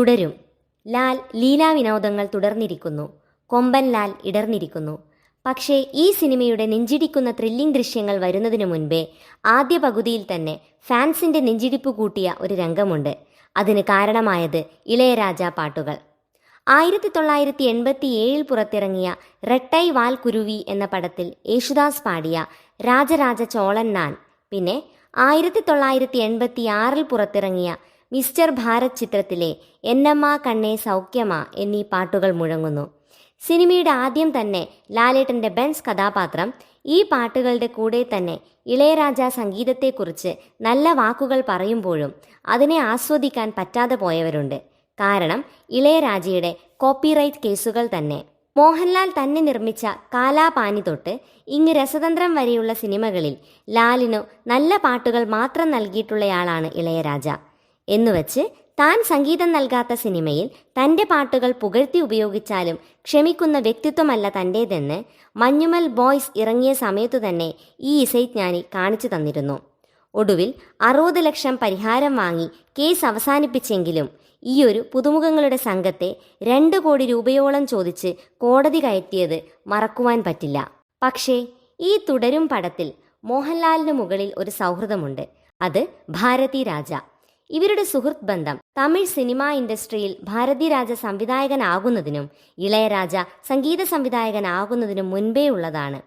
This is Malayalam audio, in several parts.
തുടരും. ലാൽ ലീലാവിനോദങ്ങൾ തുടർന്നിരിക്കുന്നു. കൊമ്പൻ ലാൽ ഇടർന്നിരിക്കുന്നു. പക്ഷേ ഈ സിനിമയുടെ നെഞ്ചിടിക്കുന്ന ത്രില്ലിംഗ് ദൃശ്യങ്ങൾ വരുന്നതിനു മുൻപേ ആദ്യ പകുതിയിൽ തന്നെ ഫാൻസിന്റെ നെഞ്ചിടിപ്പ് കൂട്ടിയ ഒരു രംഗമുണ്ട്. അതിന് കാരണമായത് ഇളയരാജ പാട്ടുകൾ. ആയിരത്തി തൊള്ളായിരത്തി എൺപത്തി ഏഴിൽ പുറത്തിറങ്ങിയ റെട്ടൈ വാൽ കുരുവി എന്ന പടത്തിൽ യേശുദാസ് പാടിയ രാജരാജ ചോളൻ നാൻ. പിന്നെ ആയിരത്തി തൊള്ളായിരത്തി എൺപത്തി ആറിൽ പുറത്തിറങ്ങിയ മിസ്റ്റർ ഭാരത് ചിത്രത്തിലെ എന്നമ്മ കണ്ണേ സൗഖ്യമ എന്നീ പാട്ടുകൾ മുഴങ്ങുന്നു. സിനിമയുടെ ആദ്യം തന്നെ ലാലേട്ടന്റെ ബെൻസ് കഥാപാത്രം ഈ പാട്ടുകളുടെ കൂടെ തന്നെ ഇളയരാജ സംഗീതത്തെക്കുറിച്ച് നല്ല വാക്കുകൾ പറയുമ്പോഴും അതിനെ ആസ്വദിക്കാൻ പറ്റാതെ പോയവരുണ്ട്. കാരണം ഇളയരാജയുടെ കോപ്പിറൈറ്റ് കേസുകൾ തന്നെ. മോഹൻലാൽ തന്നെ നിർമ്മിച്ച കാലാപാനി തൊട്ട് ഇങ്ങ് രസതന്ത്രം വരെയുള്ള സിനിമകളിൽ ലാലിനു നല്ല പാട്ടുകൾ മാത്രം നൽകിയിട്ടുള്ളയാളാണ് ഇളയരാജ. എന്നുവച്ച് താൻ സംഗീതം നൽകാത്ത സിനിമയിൽ തന്റെ പാട്ടുകൾ പുകഴ്ത്തി ഉപയോഗിച്ചാലും ക്ഷമിക്കുന്ന വ്യക്തിത്വമല്ല തന്റേതെന്ന് മഞ്ഞുമൽ ബോയ്സ് ഇറങ്ങിയ സമയത്തു തന്നെ ഈ ഇസൈജ്ഞാനി കാണിച്ചു തന്നിരുന്നു. ഒടുവിൽ അറുപത് ലക്ഷം പരിഹാരം വാങ്ങി കേസ് അവസാനിപ്പിച്ചെങ്കിലും ഈയൊരു പുതുമുഖങ്ങളുടെ സംഘത്തെ രണ്ട് കോടി രൂപയോളം ചോദിച്ച് കോടതി കയറ്റിയത് മറക്കുവാൻ പറ്റില്ല. പക്ഷേ ഈ തുടരും പടത്തിൽ മോഹൻലാലിന് മുകളിൽ ഒരു സൗഹൃദമുണ്ട്. അത് ഭാരതി രാജ. ഇവരുടെ സുഹൃത്ത് ബന്ധം തമിഴ് സിനിമാ ഇൻഡസ്ട്രിയിൽ ഭാരതി രാജ സംവിധായകനാകുന്നതിനും ഇളയരാജ സംഗീത സംവിധായകനാകുന്നതിനും മുൻപേ ഉള്ളതാണ്.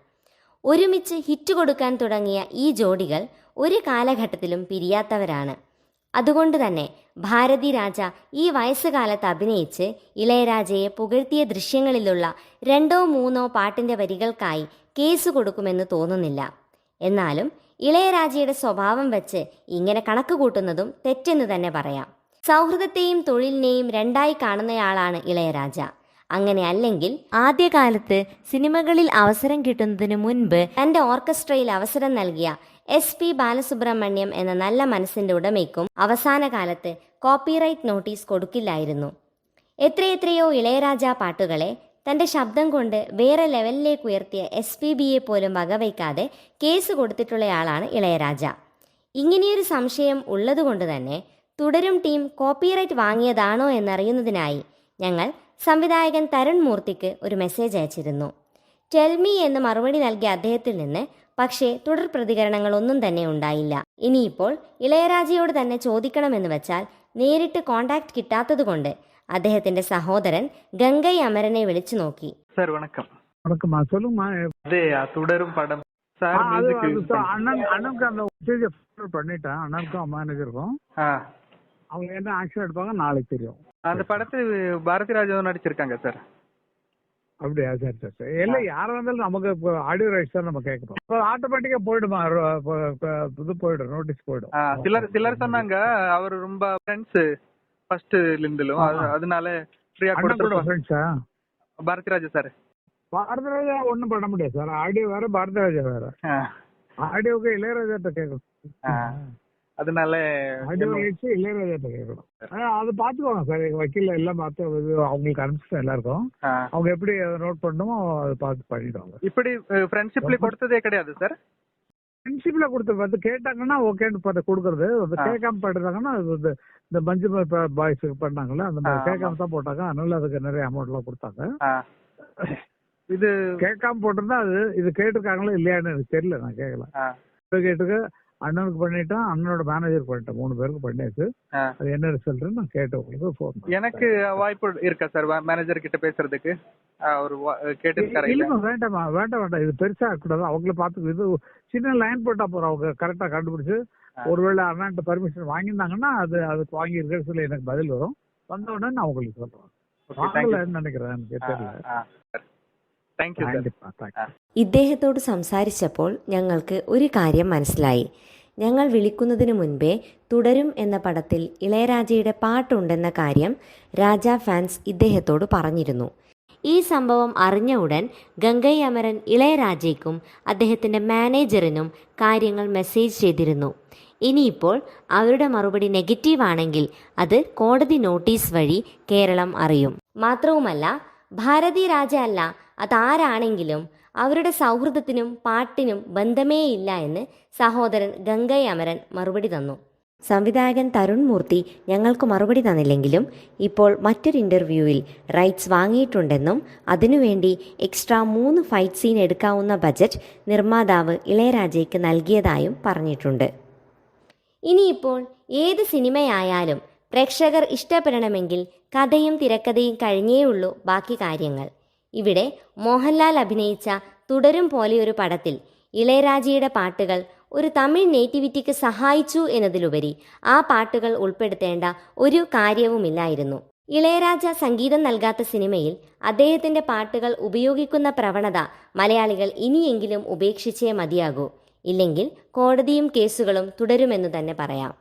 ഒരുമിച്ച് ഹിറ്റ് കൊടുക്കാൻ തുടങ്ങിയ ഈ ജോഡികൾ ഒരു കാലഘട്ടത്തിലും പിരിയാത്തവരാണ്. അതുകൊണ്ട് തന്നെ ഭാരതി രാജ ഈ വയസ്സുകാലത്ത് അഭിനയിച്ച് ഇളയരാജയെ പുകഴ്ത്തിയ ദൃശ്യങ്ങളിലുള്ള രണ്ടോ മൂന്നോ പാട്ടിന്റെ വരികൾക്കായി കേസ് കൊടുക്കുമെന്ന് തോന്നുന്നില്ല. എന്നാലും ഇളയരാജയുടെ സ്വഭാവം വെച്ച് ഇങ്ങനെ കണക്ക് കൂട്ടുന്നതും തെറ്റെന്ന് തന്നെ പറയാം. സൗഹൃദത്തെയും തൊഴിലിനെയും രണ്ടായി കാണുന്നയാളാണ് ഇളയരാജ. അങ്ങനെ അല്ലെങ്കിൽ ആദ്യകാലത്ത് സിനിമകളിൽ അവസരം കിട്ടുന്നതിന് മുൻപ് തന്റെ ഓർക്കസ്ട്രയിൽ അവസരം നൽകിയ എസ് പി ബാലസുബ്രഹ്മണ്യം എന്ന നല്ല മനസ്സിന്റെ ഉടമയ്ക്കും അവസാന കാലത്ത് കോപ്പിറൈറ്റ് നോട്ടീസ് കൊടുക്കില്ലായിരുന്നു. എത്രയെത്രയോ ഇളയരാജ പാട്ടുകളെ തന്റെ ശബ്ദം കൊണ്ട് വേറെ ലെവലിലേക്ക് ഉയർത്തിയ എസ് പി ബിയെ പോലും വകവയ്ക്കാതെ കേസ് കൊടുത്തിട്ടുള്ളയാളാണ് ഇളയരാജ. ഇങ്ങനെയൊരു സംശയം ഉള്ളതുകൊണ്ട് തന്നെ തുടരും ടീം കോപ്പിറൈറ്റ് വാങ്ങിയതാണോ എന്നറിയുന്നതിനായി ഞങ്ങൾ സംവിധായകൻ തരുൺ മൂർത്തിക്ക് ഒരു മെസ്സേജ് അയച്ചിരുന്നു. ടെൽമി എന്ന് മറുപടി നൽകിയ അദ്ദേഹത്തിൽ നിന്ന് പക്ഷേ തുടർ പ്രതികരണങ്ങളൊന്നും തന്നെ ഉണ്ടായില്ല. ഇനിയിപ്പോൾ ഇളയരാജയോട് തന്നെ ചോദിക്കണമെന്ന് വെച്ചാൽ നേരിട്ട് കോണ്ടാക്ട് കിട്ടാത്തതുകൊണ്ട് അദ്ദേഹത്തിന്റെ സഹോദരൻ ഗംഗൈ അമരനെ വിളിച്ചു നോക്കി சார் வணக்கம் வணக்கம்மா சொல்லுங்கம்மா அதே தொடரும் படம் ஆ, சார் அது மியூசிக் அது யூஸ் ச- அண்ணன் அண்ணனுக்கு அந்த மெசேஜை ஃபார்வர்ட் பண்ணிட்டேன் அண்ணனுக்கும் மேனேஜருக்கும் ஆ அவங்க என்ன ஆக்ஷன் எடுப்பாங்க நாளைக்கு தெரியும் அந்த படத்தில் பாரதி ராஜா நடிச்சிருக்காங்க சார் அப்படியா சரி சரி சரி இல்லை யாரா இருந்தாலும் நமக்கு இப்போ ஆடியோ ரைட்ஸ் தான் நம்ம கேட்கணும் இப்போ ஆட்டோமேட்டிக்கா போயிடுமா ரொ- இப்போ- இப்போ இது போயிடும் நோட்டீஸ் போயிடும் ஆ, சிலர் சிலர் சொன்னாங்க அவர் ரொம்ப ஃப்ரெண்ட்ஸ் ஃபர்ஸ்ட்ல இருந்துலும் அது- அதனால ஃப்ரீயா அண்ணன் கூட கொடுத்துருக்கோம் ஃப்ரெண்ட்ஸா பாரதி ராஜா சார் பாரதிராஜா ஒன்றும் பண்ண முடியாது சார் ஆடியோ வேற பாரதிராஜா வேற. ஆடியோக்கு இளையராஜாட்ட கேட்கணும். அதனால ஆடியோ ரைட்ஸ் இளையராஜாட்ட கேட்கணும் அது பார்த்துக்கோங்க சார் எங்க வக்கீல் எல்லாம் பார்த்து அவங்களுக்கு அனுப்பிச்சிட்டேன் எல்லாருக்கும். அவங்க எப்படி நோட் பண்ணணுமோ அதை பார்த்து பண்ணிடுவாங்க. இப்படி ஃப்ரெண்ட்ஷிப்ல கொடுத்ததே கிடையாது சார் ஃப்ரெண்ட்ஷிப்ல கொடுத்து வந்து கேட்டாங்கன்னா ஓகேன்னு பார்த்து கொடுக்கறது. கேட்காம வந்து இந்த மஞ்சு பாய்ஸ் பண்ணாங்கல்ல அந்த மாதிரி கேட்காம தான் போட்டாங்க. அதனால அதுக்கு நிறைய அமௌண்ட் எல்லாம் கொடுத்தாங்க. இது கேட்காம போட்டிருந்தா அது இது கேட்டிருக்காங்களா இல்லையான்னு எனக்கு தெரியல நான் கேட்கல கேட்டுக்க அண்ணனுக்கு பண்ணிட்டேன் அண்ணனோட மேனேஜர் பண்ணிட்டேன். மூணு பேருக்கு பண்ணியாச்சு. அது என்ன ரிசல்ட்னு நான் கேட்டு உங்களுக்கு ஃபோன் எனக்கு வாய்ப்பு இருக்கா சார் மேனேஜர் கிட்ட பேசுறதுக்கு? இல்ல இல்லைம்மா வேண்டாம்மா வேண்டாம் வேண்டாம். இது பெருசா கூடாது அவங்கள பார்த்து இது சின்ன லைன் போட்டா போறோம் அவங்க. கரெக்டா கண்டுபிடிச்சு. ஒருவேளை அண்ணாண்ட பர்மிஷன் வாங்கியிருந்தாங்கன்னா அது அதுக்கு வாங்கி இருக்கிற சொல்லி எனக்கு பதில் வரும். வந்த உடனே நான் உங்களுக்கு சொல்றேன். நினைக்கிறேன் எனக்கு தெரியல. താങ്ക് യു ഇദ്ദേഹത്തോട് സംസാരിച്ചപ്പോൾ ഞങ്ങൾക്ക് ഒരു കാര്യം മനസ്സിലായി. ഞങ്ങൾ വിളിക്കുന്നതിന് മുൻപേ തുടരും എന്ന പടത്തിൽ ഇളയരാജയുടെ പാട്ടുണ്ടെന്ന കാര്യം രാജ ഫാൻസ് ഇദ്ദേഹത്തോട് പറഞ്ഞിരുന്നു. ഈ സംഭവം അറിഞ്ഞ ഉടൻ ഗംഗൈ ഇളയരാജയ്ക്കും അദ്ദേഹത്തിന്റെ മാനേജറിനും കാര്യങ്ങൾ മെസ്സേജ് ചെയ്തിരുന്നു. ഇനിയിപ്പോൾ അവരുടെ മറുപടി നെഗറ്റീവ് ആണെങ്കിൽ അത് കോടതി നോട്ടീസ് വഴി കേരളം അറിയും. മാത്രവുമല്ല ഭാരതി രാജ അല്ല അതാരാണെങ്കിലും അവരുടെ സൗഹൃദത്തിനും പാട്ടിനും ബന്ധമേയില്ല എന്ന് സഹോദരൻ ഗംഗൈ അമരൻ മറുപടി തന്നു. സംവിധായകൻ തരുൺ മൂർത്തി ഞങ്ങൾക്ക് മറുപടി തന്നില്ലെങ്കിലും ഇപ്പോൾ മറ്റൊരു ഇന്റർവ്യൂവിൽ റൈറ്റ്സ് വാങ്ങിയിട്ടുണ്ടെന്നും അതിനുവേണ്ടി എക്സ്ട്രാ മൂന്ന് ഫൈറ്റ് സീൻ എടുക്കാവുന്ന ബജറ്റ് നിർമ്മാതാവ് ഇളയരാജയ്ക്ക് നൽകിയതായും പറഞ്ഞിട്ടുണ്ട്. ഇനിയിപ്പോൾ ഏത് സിനിമയായാലും പ്രേക്ഷകർ ഇഷ്ടപ്പെടണമെങ്കിൽ കഥയും തിരക്കഥയും കഴിഞ്ഞേയുള്ളൂ ബാക്കി കാര്യങ്ങൾ. ഇവിടെ മോഹൻലാൽ അഭിനയിച്ച തുടരും പോലെയൊരു പടത്തിൽ ഇളയരാജയുടെ പാട്ടുകൾ ഒരു തമിഴ് നേറ്റിവിറ്റിക്ക് സഹായിച്ചു എന്നതിലുപരി ആ പാട്ടുകൾ ഉൾപ്പെടുത്തേണ്ട ഒരു കാര്യവുമില്ലായിരുന്നു. ഇളയരാജ സംഗീതം നൽകാത്ത സിനിമയിൽ അദ്ദേഹത്തിന്റെ പാട്ടുകൾ ഉപയോഗിക്കുന്ന പ്രവണത മലയാളികൾ ഇനിയെങ്കിലും ഉപേക്ഷിച്ചേ മതിയാകൂ. ഇല്ലെങ്കിൽ കോടതിയും കേസുകളും തുടരുമെന്ന് തന്നെ പറയാം.